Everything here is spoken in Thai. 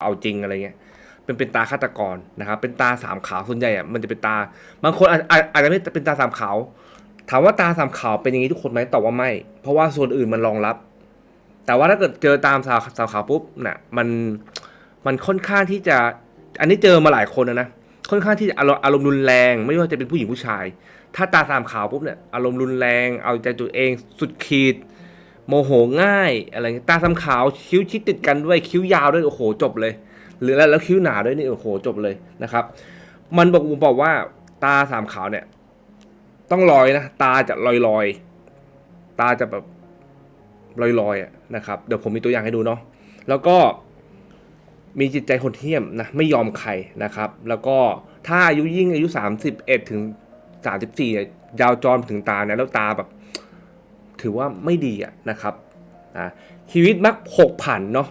เอาจริงอะไรเงี้ยเป็นเป็นตาฆาตกรนะครับ เป็นตาสามขาวส่วนใหญ่อะมันจะเป็นตา บางคนอาจจอาจจะไม่เป็นตาสามขาวถามว่าตาสามขาวเป็นอย่างนี้ทุกคนไหมตอบว่าไม่ เพราะว่าส่วนอื่นมันรองรับ แต่ว่าถ้าเกิดเจอตามสาวสาวขาวปุ๊บน่ะมันมันค่อนข้างที่จะ อันนี้เจอมาหลายคนนะค่อนข้างที่จะอารมณ์อารมณ์รุนแรง ไม่ว่าจะเป็นผู้หญิงผู้ชาย ถ้าตาสามขาวปุ๊บเนี่ยอารมณ์รุนแรง เอาใจตัวเองสุดขีด โมโหง่ายอะไรตาสามขาวคิ้วชิดติดกันด้วยคิ้วยาวด้วยโอ้โหจบเลย หรือแล้วแล้วคิ้วหนาด้วยนี่โอ้โหจบเลยนะครับ มันบอกบอกว่าตาสามขาวเนี่ย ต้องลอยนะตาจะลอยลอยตาจะแบบลอยลอยนะครับเดี๋ยวผมมีตัวอย่างให้ดูเนาะแล้วก็มีจิตใจโหดเหี้ยมนะไม่ยอมใครนะครับ แล้วก็ถ้าอายุยิ่งอายุ 31 ถึง 34เนี่ยยาวจรถึงตาเนี่ยแล้วตาแบบ ถือว่าไม่ดีอะนะครับนะชีวิตมักผกผันเนาะ